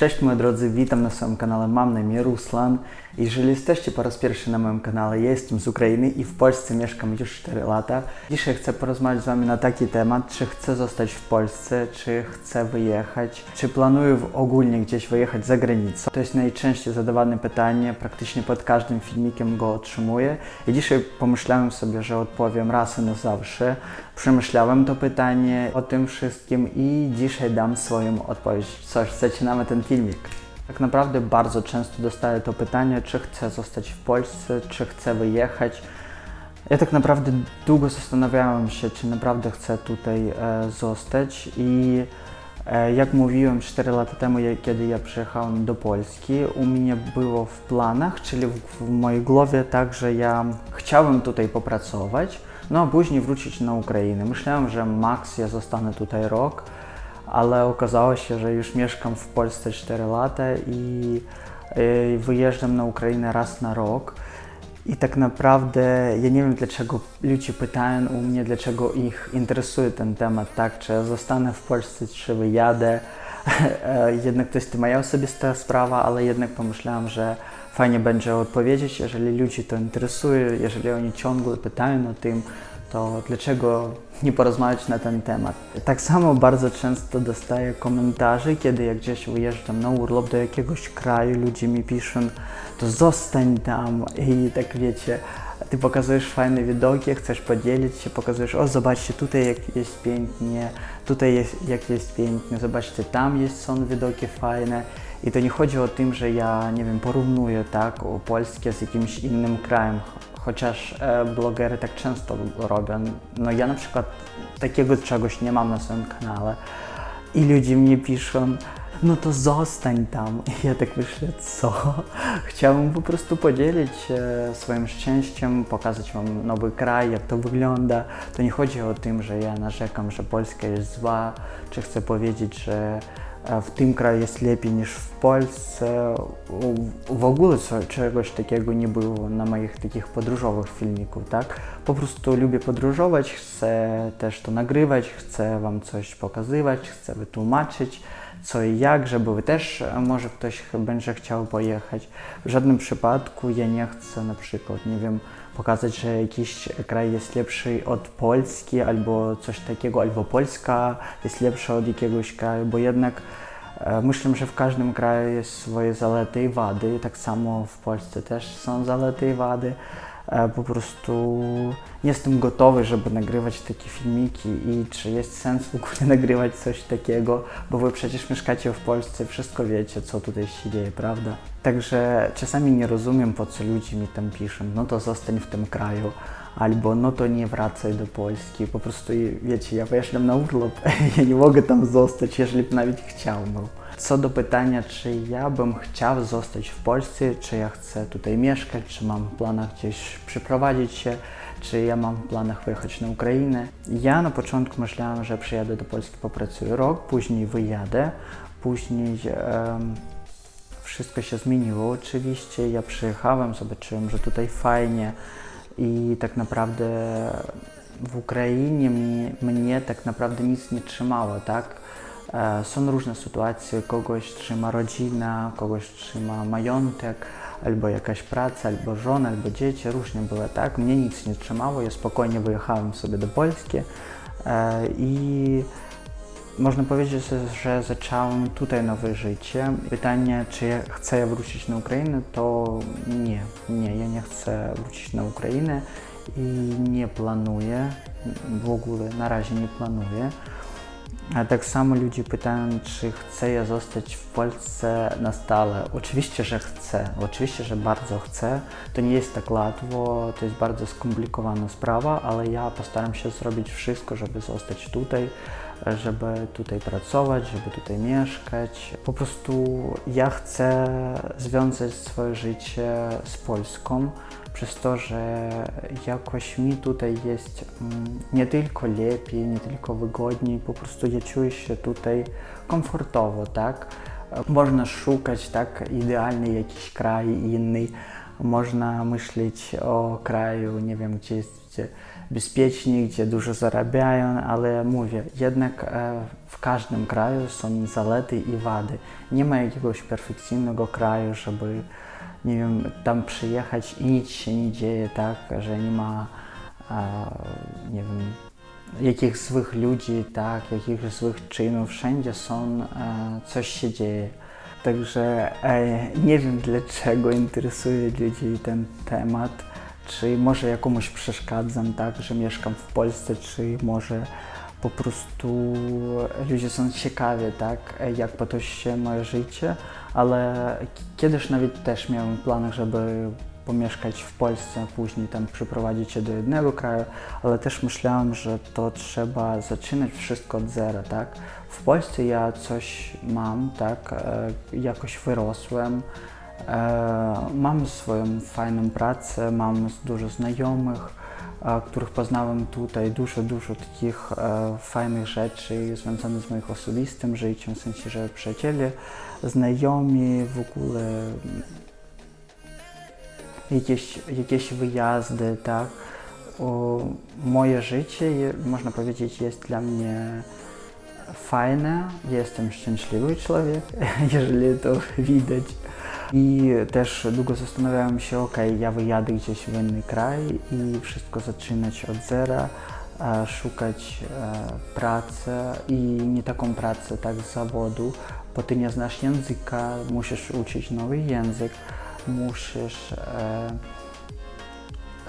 Cześć moi drodzy, witam na swoim kanale. Mam na imię Ruslan. Jeżeli jesteście po raz pierwszy na moim kanale, ja jestem z Ukrainy i w Polsce mieszkam już 4 lata. Dzisiaj chcę porozmawiać z Wami na taki temat, czy chcę zostać w Polsce, czy chcę wyjechać, czy planuję ogólnie gdzieś wyjechać za granicę. To jest najczęściej zadawane pytanie, praktycznie pod każdym filmikiem go otrzymuję. I dzisiaj pomyślałem sobie, że odpowiem raz i na zawsze. Przemyślałem to pytanie o tym wszystkim i dzisiaj dam swoją odpowiedź. Coś, zaczynamy ten filmik. Tak naprawdę bardzo często dostaję to pytanie, czy chcę zostać w Polsce, czy chcę wyjechać. Ja tak naprawdę długo zastanawiałem się, czy naprawdę chcę tutaj e, zostać i e, jak mówiłem 4 lata temu, kiedy ja przyjechałem do Polski, u mnie było w planach, czyli w, w mojej głowie tak, że ja chciałem tutaj popracować, no później wrócić na Ukrainę. Myślałem, że maks ja zostanę tutaj rok, ale okazało się, że już mieszkam w Polsce 4 lata i e, wyjeżdżam na Ukrainę raz na rok. I tak naprawdę ja nie wiem, dlaczego ludzie pytają u mnie, dlaczego ich interesuje ten temat, tak? Czy ja zostanę w Polsce, czy wyjadę. E, jednak to jest moja osobista sprawa, ale jednak pomyślałem, że fajnie będzie odpowiedzieć, jeżeli ludzi to interesuje, jeżeli oni ciągle pytają o tym, to dlaczego nie porozmawiać na ten temat. Tak samo bardzo często dostaję komentarze, kiedy ja gdzieś wyjeżdżam na urlop do jakiegoś kraju, ludzie mi piszą, to zostań tam i tak wiecie, ty pokazujesz fajne widoki, chcesz podzielić się, pokazujesz, o zobaczcie tutaj jak jest pięknie, tutaj jest, jak jest pięknie, zobaczcie tam jest są widoki fajne. I to nie chodzi o tym, że ja, nie wiem, porównuję tak, o Polskę z jakimś innym krajem, chociaż e, blogery tak często robią. No ja na przykład takiego czegoś nie mam na swoim kanale i ludzie mnie piszą, no to zostań tam. I ja tak myślę, co? Chciałbym po prostu podzielić się swoim szczęściem, pokazać Wam nowy kraj, jak to wygląda. To nie chodzi o tym, że ja narzekam, że Polska jest zła, czy chcę powiedzieć, że e, w tym kraju jest lepiej niż w Polsce. W ogóle czegoś takiego nie było na moich takich podróżowych filmików, tak? Po prostu lubię podróżować, chcę też to nagrywać, chcę Wam coś pokazywać, chcę wytłumaczyć co i jak, żeby Wy też, może ktoś będzie chciał pojechać. W żadnym przypadku ja nie chcę na przykład, nie wiem, pokazać, że jakiś kraj jest lepszy od Polski albo coś takiego, albo Polska jest lepsza od jakiegoś kraju, bo jednak e, myślę, że w każdym kraju jest swoje zalety i wady. Tak samo w Polsce też są zalety i wady. E, Po prostu nie jestem gotowy, żeby nagrywać takie filmiki i czy jest sens w ogóle nagrywać coś takiego, bo wy przecież mieszkacie w Polsce, wszystko wiecie, co tutaj się dzieje, prawda? Także czasami nie rozumiem, po co ludzie mi tam piszą, no to zostań w tym kraju, albo no to nie wracaj do Polski. Po prostu, wiecie, ja wyjeżdżam na urlop, ja nie mogę tam zostać, jeżeli nawet chciałbym. Co do pytania, czy ja bym chciał zostać w Polsce, czy ja chcę tutaj mieszkać, czy mam w planach gdzieś przyprowadzić się, czy ja mam w planach wyjechać na Ukrainę. Ja na początku myślałem, że przyjadę do Polski, popracuję rok, później wyjadę, później wszystko się zmieniło. Oczywiście ja przyjechałem, zobaczyłem, że tutaj fajnie i tak naprawdę w Ukrainie mnie, mnie tak naprawdę nic nie trzymało, tak? E, Są różne sytuacje, kogoś trzyma rodzina, kogoś trzyma majątek, albo jakaś praca, albo żona, albo dzieci, różnie było tak. Mnie nic nie trzymało, ja spokojnie wyjechałem sobie do Polski e, i można powiedzieć, że zacząłem tutaj nowe życie. Pytanie, czy ja chcę ja wrócić na Ukrainę, to nie, nie, ja nie chcę wrócić na Ukrainę i nie planuję, w ogóle na razie nie planuję. A tak samo ludzie pytają, czy chcę ja zostać w Polsce na stale. Oczywiście, że chcę, oczywiście, że bardzo chcę. To nie jest tak łatwo, to jest bardzo skomplikowana sprawa, ale ja postaram się zrobić wszystko, żeby zostać tutaj, żeby tutaj pracować, żeby tutaj mieszkać. Po prostu ja chcę związać swoje życie z Polską przez to, że jakoś mi tutaj jest mm, nie tylko lepiej, nie tylko wygodniej, po prostu ja czuję się tutaj komfortowo, tak? Można szukać tak idealny jakiś kraj inny, można myśleć o kraju, nie wiem, gdzie jest bezpiecznie, gdzie dużo zarabiają, ale mówię, jednak e, w każdym kraju są zalety i wady. Nie ma jakiegoś perfekcyjnego kraju, żeby nie wiem, tam przyjechać i nic się nie dzieje, tak, że nie ma, e, nie wiem, jakich złych ludzi, tak, jakich złych czynów, wszędzie są, e, coś się dzieje. Także e, nie wiem dlaczego interesuje ludzi ten temat, czy może ja komuś przeszkadzam, tak, że mieszkam w Polsce, czy może po prostu ludzie są ciekawi, tak, jak potoczy się moje życie, ale kiedyś nawet też miałem w planach, żeby pomieszkać w Polsce, później tam przyprowadzić się do jednego kraju, ale też myślałem, że to trzeba zaczynać wszystko od zera, tak. W Polsce ja coś mam, tak, e, jakoś wyrosłem, e, mam swoją fajną pracę, mam dużo znajomych, e, których poznałem tutaj, dużo, dużo takich fajnych rzeczy związanych z moim osobistym życiem, w sensie, że przyjaciele, znajomi, w ogóle jakieś, jakieś wyjazdy, tak. O, moje życie, można powiedzieć, jest dla mnie fajne, jestem szczęśliwy człowiek, jeżeli to widać. I też długo zastanawiałem się, ok, ja wyjadę gdzieś w inny kraj i wszystko zaczynać od zera, szukać e, pracy i nie taką pracę, tak z zawodu, bo ty nie znasz języka, musisz uczyć nowy język, musisz e,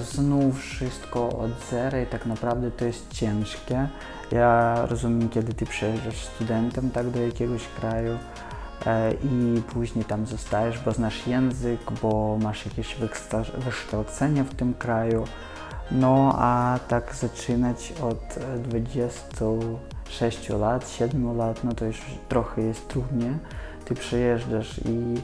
znów wszystko od zera i tak naprawdę to jest ciężkie. Ja rozumiem, kiedy ty przyjeżdżasz studentem tak do jakiegoś kraju e, i później tam zostajesz, bo znasz język, bo masz jakieś wykształ- wykształcenie w tym kraju. No a tak zaczynać od e, 26 lat, 7 lat, no to już trochę jest trudnie. Ty przyjeżdżasz i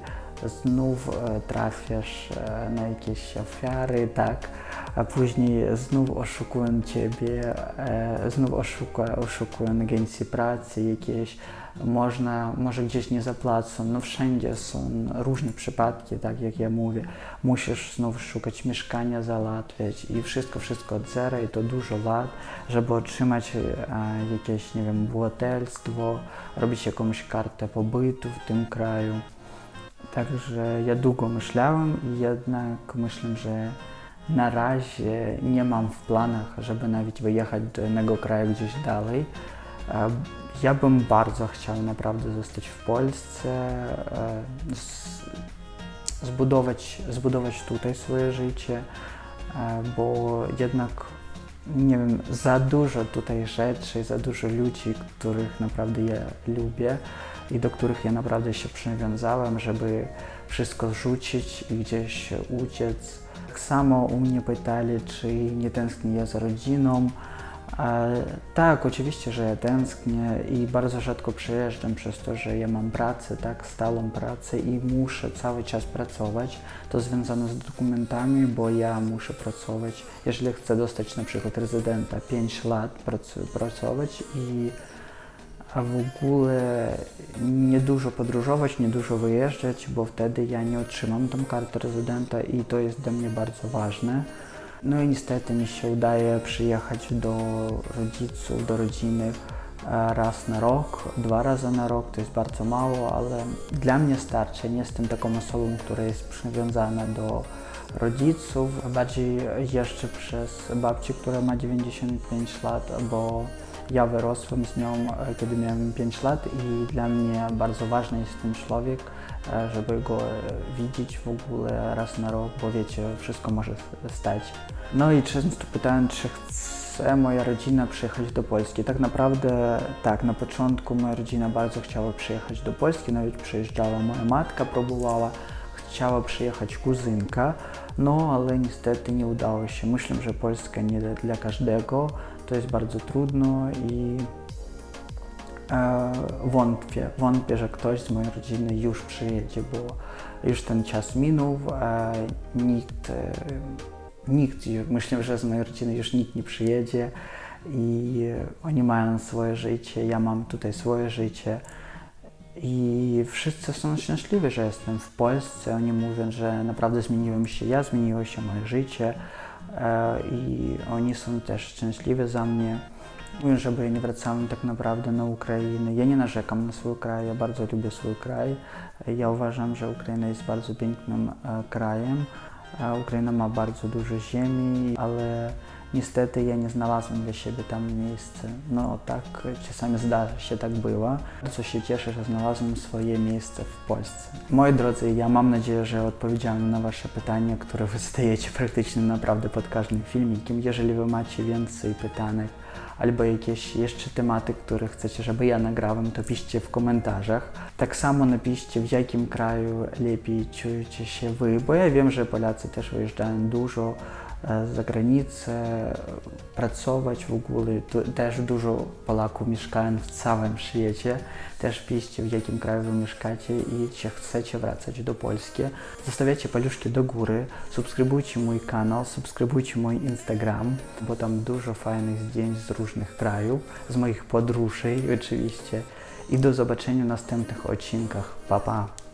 znów e, trafiasz e, na jakieś ofiary, tak, a później znów oszukują ciebie, e, znów oszuka, oszukują agencje pracy jakieś, można, może gdzieś nie zapłacą, no wszędzie są różne przypadki, tak jak ja mówię, musisz znów szukać mieszkania, załatwiać i wszystko, wszystko od zera i to dużo lat, żeby otrzymać jakieś, nie wiem, obywatelstwo, robić jakąś kartę pobytu w tym kraju. Także ja długo myślałem i jednak myślę, że na razie nie mam w planach, żeby nawet wyjechać do innego kraju gdzieś dalej. E, Ja bym bardzo chciał naprawdę zostać w Polsce, e, zbudować, zbudować tutaj swoje życie, e, bo jednak nie wiem, za dużo tutaj rzeczy, za dużo ludzi, których naprawdę ja lubię i do których ja naprawdę się przywiązałem, żeby wszystko rzucić i gdzieś uciec. Tak samo u mnie pytali, czy nie tęsknię ja za rodziną. E, tak, oczywiście, że ja tęsknię i bardzo rzadko przyjeżdżam przez to, że ja mam pracę, tak, stałą pracę i muszę cały czas pracować. To związane z dokumentami, bo ja muszę pracować. Jeżeli chcę dostać na przykład rezydenta 5 lat prac- pracować i a w ogóle nie dużo podróżować, nie dużo wyjeżdżać, bo wtedy ja nie otrzymam tą kartę rezydenta i to jest dla mnie bardzo ważne. No i niestety mi się udaje przyjechać do rodziców, do rodziny e, raz na rok, dwa razy na rok, to jest bardzo mało, ale dla mnie starczy. Nie jestem taką osobą, która jest przywiązana do rodziców, bardziej jeszcze przez babcię, która ma 95 lat, bo ja wyrosłem z nią, e, kiedy miałem 5 lat i dla mnie bardzo ważny jest ten człowiek, e, żeby go e, widzieć w ogóle raz na rok, bo wiecie, wszystko może stać. No i często pytałem, czy chce moja rodzina przyjechać do Polski. Tak naprawdę tak, na początku moja rodzina bardzo chciała przyjechać do Polski, nawet przyjeżdżała moja matka, próbowała, chciała przyjechać kuzynka, no ale niestety nie udało się. Myślę, że Polska nie dla każdego, to jest bardzo trudno i e, wątpię, wątpię, że ktoś z mojej rodziny już przyjedzie, bo już ten czas minął, e, nikt, e, nikt, myślę, że z mojej rodziny już nikt nie przyjedzie i oni mają swoje życie, ja mam tutaj swoje życie I wszyscy są szczęśliwi, że jestem w Polsce. Oni mówią, że naprawdę zmieniłem się ja, zmieniło się moje życie i oni są też szczęśliwi za mnie. Mówią, żeby ja nie wracałem tak naprawdę na Ukrainę. Ja nie narzekam na swój kraj, ja bardzo lubię swój kraj. Ja uważam, że Ukraina jest bardzo pięknym e, krajem. E, Ukraina ma bardzo dużo ziemi, ale niestety ja nie znalazłem dla siebie tam miejsce. No tak, czasami zdarza się, tak było. Bardzo się cieszę, że znalazłem swoje miejsce w Polsce. Moi drodzy, ja mam nadzieję, że odpowiedziałem na Wasze pytania, które wy zadajecie praktycznie naprawdę pod każdym filmikiem. Jeżeli Wy macie więcej pytanek, albo jakieś jeszcze tematy, które chcecie, żeby ja nagrałem, to piszcie w komentarzach. Tak samo napiszcie, w jakim kraju lepiej czujecie się Wy, bo ja wiem, że Polacy też wyjeżdżają dużo e, za granicę, e, pracować w ogóle. Tu też dużo Polaków mieszkają w całym świecie. Też piszcie, w jakim kraju Wy mieszkacie i czy chcecie wracać do Polski. Zostawiacie paluszki do góry, subskrybujcie mój kanał, subskrybujcie mój Instagram, bo tam dużo fajnych zdjęć z różnych krajów, z moich podróży oczywiście. I do zobaczenia w następnych odcinkach. Pa, pa!